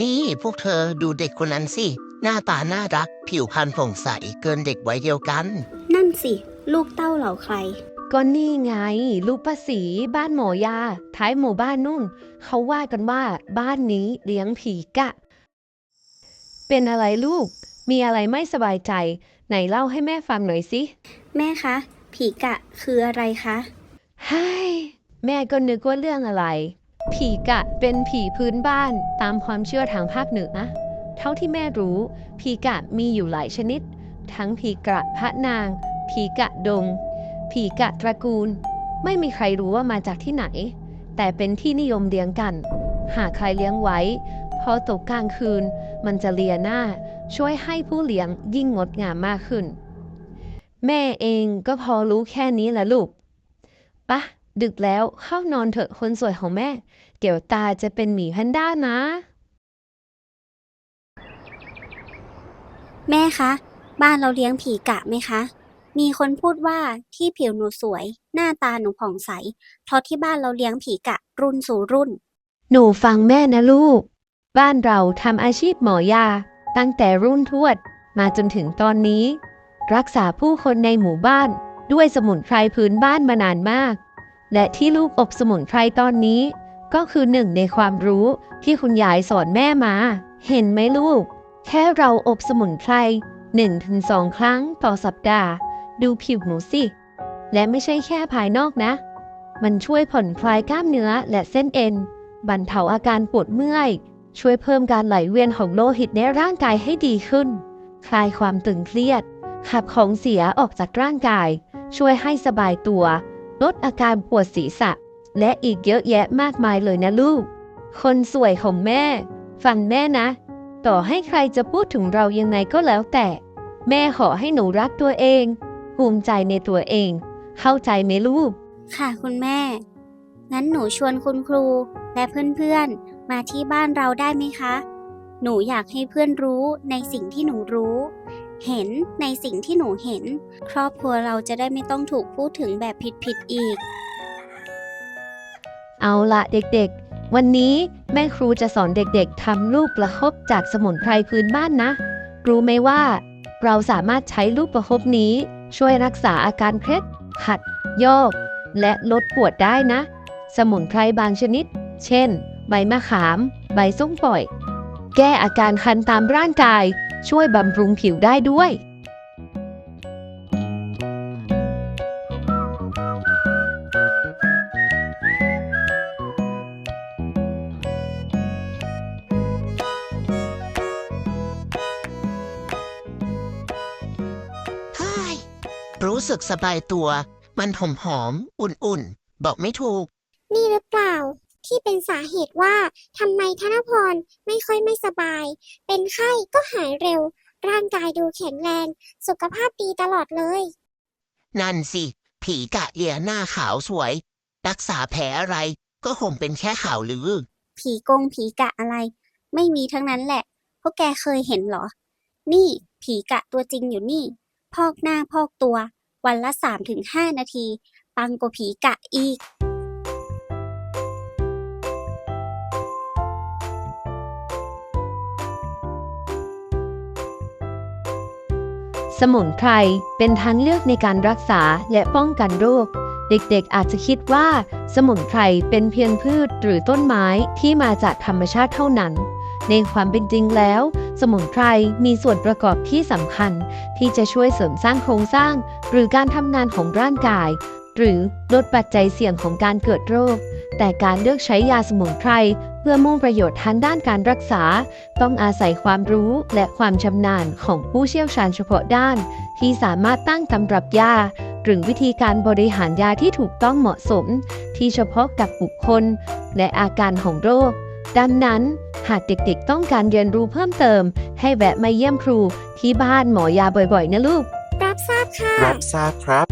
นี่พวกเธอดูเด็กคนนั้นสิ หน้าตาน่ารัก ผิวพรรณผ่องใสเกินเด็กวัยเดียวกัน นั่นสิ ลูกเต้าเหล่าใคร ก็นี่ไง ลูกป้าสีบ้านหมอยา ท้ายหมู่บ้านนู่น เขาว่ากันว่า บ้านนี้เลี้ยงผีกะ เป็นอะไรลูก มีอะไรไม่สบายใจ ไหนเล่าให้แม่ฟังหน่อยสิ แม่คะ ผีกะคืออะไรคะ ไฮ้แม่ก็นึกว่าเรื่องอะไร ผีกะเป็นผีพื้นบ้านตามความเชื่อทางภาคเหนือนะเท่าที่แม่รู้ ผีกะมีอยู่หลายชนิด ทั้งผีกระพระนาง ผีกะดง ผีกะตระกูล ไม่มีใครรู้ว่ามาจากที่ไหน แต่เป็นที่นิยมเลี้ยงกัน หากใครเลี้ยงไว้ พอตกกลางคืน มันจะเลียหน้า ช่วยให้ผู้เลี้ยงยิ่งงดงามมากขึ้น แม่เองก็พอรู้แค่นี้แหละลูกปะ ดึกแล้วเข้านอนเถอะคนสวยของแม่ เดี๋ยวตาจะเป็นหมีแพนด้านะ แม่คะ บ้านเราเลี้ยงผีกะไหมคะ มีคนพูดว่าที่ผิวหนูสวย หน้าตาหนูผ่องใส เพราะที่บ้านเราเลี้ยงผีกะรุ่นสู่รุ่น หนูฟังแม่นะลูก บ้านเราทำอาชีพหมอยา ตั้งแต่รุ่นทวด มาจนถึงตอนนี้ รักษาผู้คนในหมู่บ้านด้วยสมุนไพรพื้นบ้านมานานมาก และที่ลูกอบสมุนไพรตอนนี้ ก็คือหนึ่งในความรู้ที่คุณยายสอนแม่มา เห็นไหมลูก แค่เราอบสมุนไพรหนึ่งถึงสองครั้งต่อสัปดาห์ ดูผิวหนูสิ และไม่ใช่แค่ภายนอกนะ มันช่วยผ่อนคลายกล้ามเนื้อและเส้นเอ็น บรรเทาอาการปวดเมื่อย ช่วยเพิ่มการไหลเวียนของโลหิตในร่างกายให้ดีขึ้น คลายความตึงเครียด ขับของเสียออกจากร่างกาย ช่วยให้สบายตัว ลดอาการปวดศีรษะ และอีกเยอะแยะมากมายเลยนะลูก คนสวยของแม่ ฟังแม่นะ ต่อให้ใครจะพูดถึงเรายังไงก็แล้วแต่ แม่ขอให้หนูรักตัวเอง ภูมิใจในตัวเอง เข้าใจไหมลูก ค่ะคุณแม่ งั้นหนูชวนคุณครูและเพื่อนๆ มาที่บ้านเราได้ไหมคะ หนูอยากให้เพื่อนรู้ในสิ่งที่หนูรู้ เห็นในสิ่งที่หนูเห็น ครอบครัวเราจะได้ไม่ต้องถูกพูดถึงแบบผิดๆอีก เอาละเด็กๆ วันนี้แม่ครูจะสอนเด็กๆทำลูกประคบจากสมุนไพรพื้นบ้านนะ รู้ไหมว่า เราสามารถใช้ลูกประคบนี้ ช่วยรักษาอาการเครียดขัด โยก และลดปวดได้นะ สมุนไพรบางชนิด เช่น ใบมะขาม ใบส้มปล่อย แก้อาการคันตามร่างกาย ช่วยบำรุงผิวได้ด้วยเฮ้ยรู้สึกสบายตัว มันหอมหอมๆอุ่นๆ บอกไม่ถูก นี่หรือเปล่า ที่เป็นสาเหตุว่าทำไมธนพรไม่ค่อยไม่สบาย เป็นไข้ก็หายเร็ว ร่างกายดูแข็งแรง สุขภาพดีตลอดเลย นั่นสิ ผีกะเลียหน้าขาวสวย รักษาแผลอะไรก็คงเป็นแค่ข่าวลือ ผีกงผีกะอะไร ไม่มีทั้งนั้นแหละพวกแกเคยเห็นเหรอ นี่ผีกะตัวจริงอยู่นี่ พอกหน้าพอกตัว วันละ 3-5ถึงนาที ปังกว่าผีกะอีก สมุนไพรเป็นทางเลือกในการรักษาและป้องกันโรค เด็กๆอาจจะคิดว่า สมุนไพรเป็นเพียงพืชหรือต้นไม้ที่มาจากธรรมชาติเท่านั้น ในความเป็นจริงแล้ว สมุนไพรมีส่วนประกอบที่สำคัญ ที่จะช่วยเสริมสร้างโครงสร้าง หรือการทำงานของร่างกาย หรือลดปัจจัยเสี่ยงของการเกิดโรค แต่การเลือกใช้ยาสมุนไพรเพื่อมุ่งประโยชน์ทางด้านการรักษา ต้องอาศัยความรู้และความชำนาญของผู้เชี่ยวชาญเฉพาะด้าน ที่สามารถตั้งตำรับยาหรือวิธีการบริหารยาที่ถูกต้องเหมาะสม ที่เฉพาะกับบุคคล และอาการของโรค ดังนั้น หากเด็กๆ ต้องการเรียนรู้เพิ่มเติม ให้แวะมาเยี่ยมครูที่บ้านหมอยาบ่อยๆ นะลูก รับทราบค่ะ รับทราบครับ